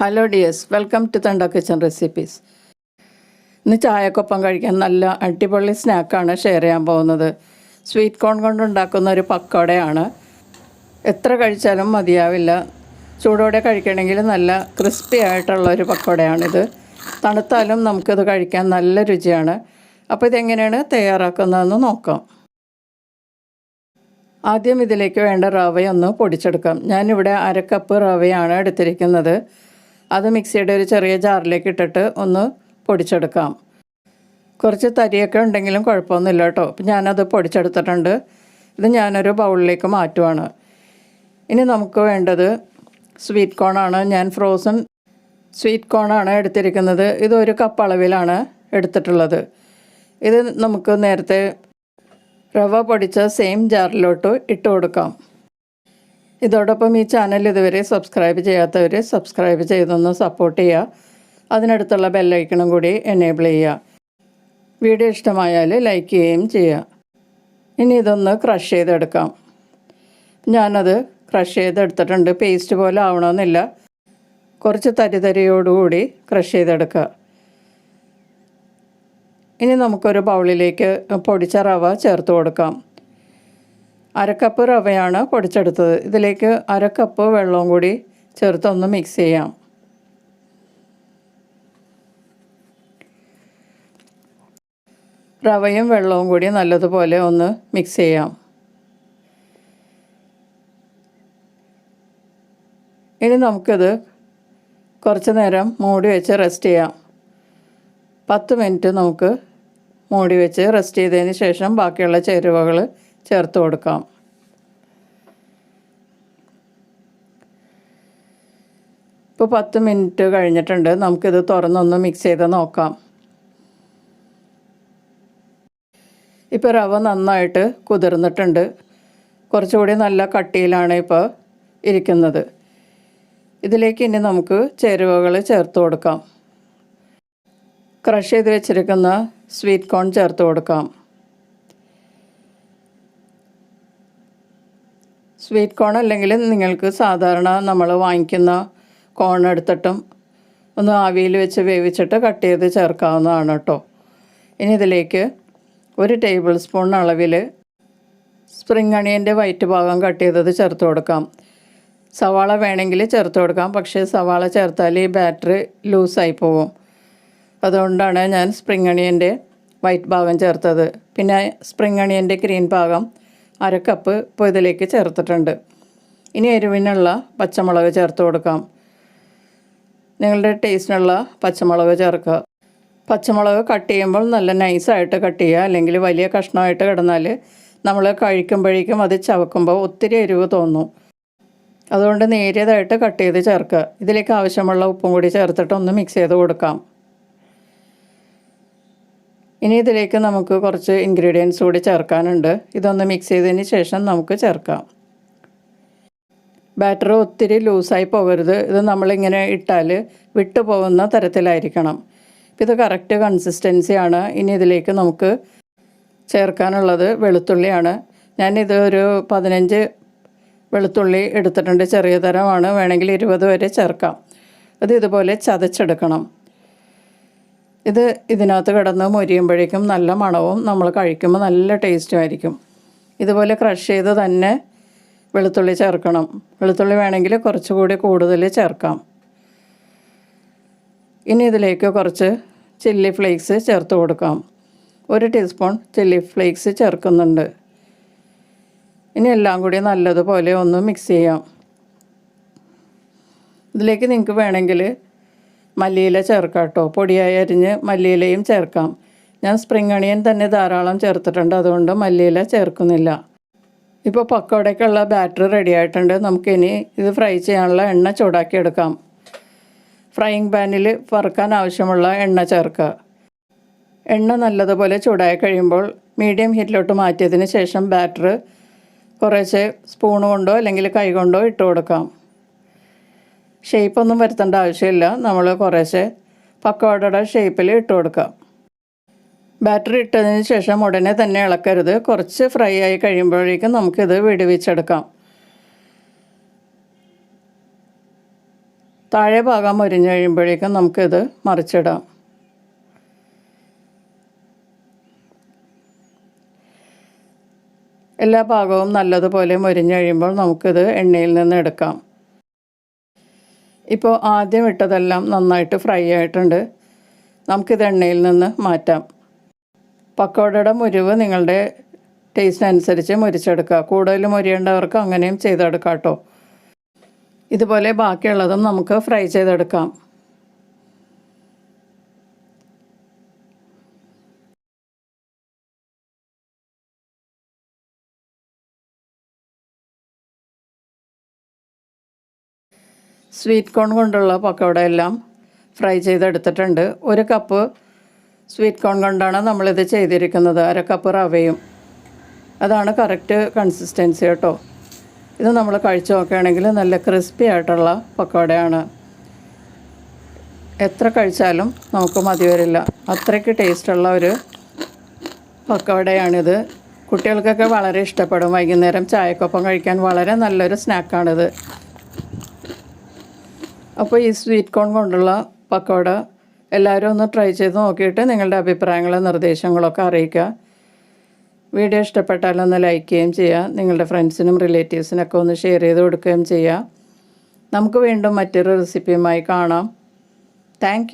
Hello dears welcome to Thanda kitchen recipes ഇന്ന് ചായക്കൊപ്പം കഴിക്കാൻ നല്ല അടിപൊളി സ്നാക്കാണ് ഷെയർ ചെയ്യാൻ പോകുന്നത്. സ്വീറ്റ് കോൺ കൊണ്ടുണ്ടാക്കുന്ന ഒരു പക്കോടയാണ്. എത്ര കഴിച്ചാലും മതിയാവില്ല. ചൂടോടെ കഴിക്കണമെങ്കിൽ നല്ല ക്രിസ്പി ആയിട്ടുള്ള ഒരു പക്കോടയാണിത്. തണുത്താലും നമുക്കിത് കഴിക്കാൻ നല്ല രുചിയാണ്. അപ്പോൾ ഇതെങ്ങനെയാണ് തയ്യാറാക്കുന്നതെന്ന് നോക്കാം. ആദ്യം ഇതിലേക്ക് വേണ്ട റവയൊന്ന് പൊടിച്ചെടുക്കാം. ഞാനിവിടെ അര കപ്പ് റവയാണ് എടുത്തിരിക്കുന്നത്. അത് മിക്സിയുടെ ഒരു ചെറിയ ജാറിലേക്ക് ഇട്ടിട്ട് ഒന്ന് പൊടിച്ചെടുക്കാം. കുറച്ച് തരിയൊക്കെ ഉണ്ടെങ്കിലും കുഴപ്പമൊന്നുമില്ല കേട്ടോ. അപ്പം ഞാനത് പൊടിച്ചെടുത്തിട്ടുണ്ട്. ഇത് ഞാനൊരു ബൗളിലേക്ക് മാറ്റുവാണ്. ഇനി നമുക്ക് വേണ്ടത് സ്വീറ്റ് കോണാണ്. ഞാൻ ഫ്രോസൺ സ്വീറ്റ് കോണാണ് എടുത്തിരിക്കുന്നത്. ഇത് ഒരു കപ്പ് അളവിലാണ് എടുത്തിട്ടുള്ളത്. ഇത് നമുക്ക് നേരത്തെ റവ പൊടിച്ച സെയിം ജാറിലോട്ട് ഇട്ട് കൊടുക്കാം. ഇതോടൊപ്പം ഈ ചാനൽ ഇതുവരെ സബ്സ്ക്രൈബ് ചെയ്യാത്തവർ സബ്സ്ക്രൈബ് ചെയ്തൊന്ന് സപ്പോർട്ട് ചെയ്യുക അതിനടുത്തുള്ള ബെല്ലൈക്കണും കൂടി എനേബിൾ ചെയ്യുക വീഡിയോ ഇഷ്ടമായാൽ ലൈക്ക് ചെയ്യുകയും ചെയ്യുക ഇനി ഇതൊന്ന് ക്രഷ് ചെയ്തെടുക്കാം. ഞാനത് ക്രഷ് ചെയ്തെടുത്തിട്ടുണ്ട്. പേസ്റ്റ് പോലെ ആവണമെന്നില്ല. കുറച്ച് തരി തരിയോടുകൂടി ക്രഷ് ചെയ്തെടുക്കുക. ഇനി നമുക്കൊരു ബൗളിലേക്ക് പൊടിച്ച റവ ചേർത്ത് കൊടുക്കാം. അരക്കപ്പ് റവയാണ് പൊടിച്ചെടുത്തത്. ഇതിലേക്ക് അരക്കപ്പ് വെള്ളവും കൂടി ചേർത്തൊന്ന് മിക്സ് ചെയ്യാം. റവയും വെള്ളവും കൂടി നല്ലതുപോലെ ഒന്ന് മിക്സ് ചെയ്യാം. ഇനി നമുക്കിത് കുറച്ച് നേരം മൂടി വെച്ച് റെസ്റ്റ് ചെയ്യാം. പത്ത് മിനിറ്റ് നമുക്ക് മൂടി വെച്ച് റെസ്റ്റ് ചെയ്തതിന് ശേഷം ബാക്കിയുള്ള ചേരുവകൾ ചേർത്ത് കൊടുക്കാം. ഇപ്പോൾ പത്ത് മിനിറ്റ് കഴിഞ്ഞിട്ടുണ്ട്. നമുക്കിത് തുറന്നൊന്ന് മിക്സ് ചെയ്ത് നോക്കാം. ഇപ്പോൾ റവ നന്നായിട്ട് കുതിർന്നിട്ടുണ്ട്. കുറച്ചുകൂടി നല്ല കട്ടിയിലാണ് ഇപ്പോൾ ഇരിക്കുന്നത്. ഇതിലേക്ക് ഇനി നമുക്ക് ചേരുവകൾ ചേർത്ത് കൊടുക്കാം. ക്രഷ് ചെയ്ത് വെച്ചിരിക്കുന്ന സ്വീറ്റ് കോൺ ചേർത്ത് കൊടുക്കാം. സ്വീറ്റ് കോൺ അല്ലെങ്കിൽ നിങ്ങൾക്ക് സാധാരണ നമ്മൾ വാങ്ങിക്കുന്ന കോൺ എടുത്തിട്ടും ഒന്ന് ആവിയിൽ വെച്ച് വേവിച്ചിട്ട് കട്ട് ചെയ്ത് ചേർക്കാവുന്നതാണ് കേട്ടോ. ഇനി ഇതിലേക്ക് ഒരു ടേബിൾ സ്പൂൺ അളവിൽ സ്പ്രിംഗ് അണിയന്റെ വൈറ്റ് ഭാഗം കട്ട് ചെയ്തത് ചേർത്ത് കൊടുക്കാം. സവാള വേണമെങ്കിൽ ചേർത്ത് കൊടുക്കാം പക്ഷേ സവാള ചേർത്താൽ ഈ ബാറ്റർ ലൂസായി പോകും അതുകൊണ്ടാണ് ഞാൻ സ്പ്രിംഗ് അണിയന്റെ വൈറ്റ് ഭാഗം ചേർത്തത്. പിന്നെ സ്പ്രിംഗ് അണിയന്റെ ഗ്രീൻ ഭാഗം അര കപ്പ് ഇപ്പോൾ ഇതിലേക്ക് ചേർത്തിട്ടുണ്ട്. ഇനി എരിവിനുള്ള പച്ചമുളക് ചേർത്ത് കൊടുക്കാം. നിങ്ങളുടെ ടേസ്റ്റിനുള്ള പച്ചമുളക് ചേർക്കുക. പച്ചമുളക് കട്ട് ചെയ്യുമ്പോൾ നല്ല നൈസായിട്ട് കട്ട് ചെയ്യുക. അല്ലെങ്കിൽ വലിയ കഷ്ണമായിട്ട് കിടന്നാൽ നമ്മൾ കഴിക്കുമ്പോഴേക്കും അത് ചവക്കുമ്പോൾ ഒത്തിരി എരിവ് തോന്നും. അതുകൊണ്ട് നേരിയതായിട്ട് കട്ട് ചെയ്ത് ചേർക്കുക. ഇതിലേക്ക് ആവശ്യമുള്ള ഉപ്പും കൂടി ചേർത്തിട്ട് ഒന്ന് മിക്സ് ചെയ്ത് കൊടുക്കാം. ഇനി ഇതിലേക്ക് നമുക്ക് കുറച്ച് ഇൻഗ്രീഡിയൻസ് കൂടി ചേർക്കാനുണ്ട്. ഇതൊന്ന് മിക്സ് ചെയ്തതിന് ശേഷം നമുക്ക് ചേർക്കാം. ബാറ്റർ ഒത്തിരി ലൂസായി പോകരുത്. ഇത് നമ്മളിങ്ങനെ ഇട്ടാൽ വിട്ടു പോകുന്ന തരത്തിലായിരിക്കണം. ഇത് കറക്റ്റ് കൺസിസ്റ്റൻസിയാണ് ഇനി ഇതിലേക്ക് നമുക്ക് ചേർക്കാനുള്ളത് വെളുത്തുള്ളിയാണ്. ഞാനിത് ഒരു പതിനഞ്ച് വെളുത്തുള്ളി എടുത്തിട്ടുണ്ട്. ചെറിയ തരമാണ്. വേണമെങ്കിൽ ഇരുപത് വരെ ചേർക്കാം. അത് ഇതുപോലെ ചതച്ചെടുക്കണം. ഇത് ഇതിനകത്ത് കിടന്ന് മൊരിയുമ്പോഴേക്കും നല്ല മണവും നമ്മൾ കഴിക്കുമ്പോൾ നല്ല ടേസ്റ്റും ആയിരിക്കും. ഇതുപോലെ ക്രഷ് ചെയ്ത് തന്നെ വെളുത്തുള്ളി ചേർക്കണം. വെളുത്തുള്ളി വേണമെങ്കിൽ കുറച്ചുകൂടി കൂടുതൽ ചേർക്കാം. ഇനി ഇതിലേക്ക് കുറച്ച് ചില്ലി ഫ്ലേക്സ് ചേർത്ത് കൊടുക്കാം. ഒരു ടീസ്പൂൺ ചില്ലി ഫ്ലേക്സ് ചേർക്കുന്നുണ്ട്. ഇനി എല്ലാം കൂടി നല്ലതുപോലെ ഒന്ന് മിക്സ് ചെയ്യാം. ഇതിലേക്ക് നിങ്ങൾക്ക് വേണമെങ്കിൽ മല്ലിയില ചേർക്കാം കേട്ടോ പൊടിയായി അരിഞ്ഞ് മല്ലിയിലയും ചേർക്കാം. ഞാൻ സ്പ്രിംഗ് അണിയൻ തന്നെ ധാരാളം ചേർത്തിട്ടുണ്ട്. അതുകൊണ്ട് മല്ലിയില ചേർക്കുന്നില്ല. ഇപ്പോൾ പക്കോടയ്ക്കുള്ള ബാറ്റർ റെഡി ആയിട്ടുണ്ട്. നമുക്കിനി ഇത് ഫ്രൈ ചെയ്യാനുള്ള എണ്ണ ചൂടാക്കിയെടുക്കാം. ഫ്രൈയിങ് പാനിൽ വറുക്കാൻ ആവശ്യമുള്ള എണ്ണ ചേർക്കുക. എണ്ണ നല്ലതുപോലെ ചൂടായി കഴിയുമ്പോൾ മീഡിയം ഹീറ്റിലോട്ട് മാറ്റിയതിന് ശേഷം ബാറ്റർ കുറേശ്ശെ സ്പൂൺ കൊണ്ടോ അല്ലെങ്കിൽ കൈ കൊണ്ടോ ഇട്ട് കൊടുക്കാം ഷേപ്പൊന്നും വരുത്തേണ്ട ആവശ്യമില്ല. നമ്മൾ കുറേശ്ശെ പക്കോടയുടെ ഷേപ്പിൽ ഇട്ട് കൊടുക്കാം. ബാറ്ററി ഇട്ടതിന് ശേഷം ഉടനെ തന്നെ ഇളക്കരുത്. കുറച്ച് ഫ്രൈ ആയി കഴിയുമ്പോഴേക്കും നമുക്കിത് വിടുവിച്ചെടുക്കാം. താഴെ ഭാഗം മുരിഞ്ഞു കഴിയുമ്പോഴേക്കും നമുക്കിത് മറിച്ചിടാം. എല്ലാ ഭാഗവും നല്ലതുപോലെ മുരിഞ്ഞ് കഴിയുമ്പോൾ നമുക്കിത് എണ്ണയിൽ നിന്ന് എടുക്കാം. ഇപ്പോൾ ആദ്യം ഇട്ടതെല്ലാം നന്നായിട്ട് ഫ്രൈ ആയിട്ടുണ്ട്. നമുക്കിത് എണ്ണയിൽ നിന്ന് മാറ്റാം. പക്കോടയുടെ മുരിവ് നിങ്ങളുടെ ടേസ്റ്റ് അനുസരിച്ച് മുരിച്ചെടുക്കുക. കൂടുതൽ മുരിയേണ്ടവർക്ക് അങ്ങനെയും ചെയ്തെടുക്കാം കേട്ടോ. ഇതുപോലെ ബാക്കിയുള്ളതും നമുക്ക് ഫ്രൈ ചെയ്തെടുക്കാം. സ്വീറ്റ് കോൺ കൊണ്ടുള്ള പക്കോട എല്ലാം ഫ്രൈ ചെയ്തെടുത്തിട്ടുണ്ട്. ഒരു കപ്പ് സ്വീറ്റ് കോൺ കൊണ്ടാണ് നമ്മളിത് ചെയ്തിരിക്കുന്നത്. അര കപ്പ് റവയും. അതാണ് കറക്റ്റ് കൺസിസ്റ്റൻസി കേട്ടോ. ഇത് നമ്മൾ കഴിച്ചു നോക്കുകയാണെങ്കിൽ നല്ല ക്രിസ്പി ആയിട്ടുള്ള പക്കോടയാണ് എത്ര കഴിച്ചാലും നമുക്ക് മതി വരില്ല. അത്രയ്ക്ക് ടേസ്റ്റുള്ള ഒരു പക്കോടയാണിത് കുട്ടികൾക്കൊക്കെ വളരെ ഇഷ്ടപ്പെടും വൈകുന്നേരം ചായക്കൊപ്പം കഴിക്കാൻ. വളരെ നല്ലൊരു സ്നാക്കാണിത് അപ്പോൾ ഈ സ്വീറ്റ് കോൺ കൊണ്ടുള്ള പക്കോട എല്ലാവരും ഒന്ന് ട്രൈ ചെയ്ത് നോക്കിയിട്ട് നിങ്ങളുടെ അഭിപ്രായങ്ങളും നിർദ്ദേശങ്ങളൊക്കെ അറിയിക്കുക. വീഡിയോ ഇഷ്ടപ്പെട്ടാൽ ഒന്ന് ലൈക്ക് ചെയ്യുകയും ചെയ്യുക. നിങ്ങളുടെ ഫ്രണ്ട്സിനും റിലേറ്റീവ്സിനൊക്കെ ഒന്ന് ഷെയർ ചെയ്ത് കൊടുക്കുകയും ചെയ്യുക. നമുക്ക് വീണ്ടും മറ്റൊരു റെസിപ്പിയുമായി കാണാം. താങ്ക്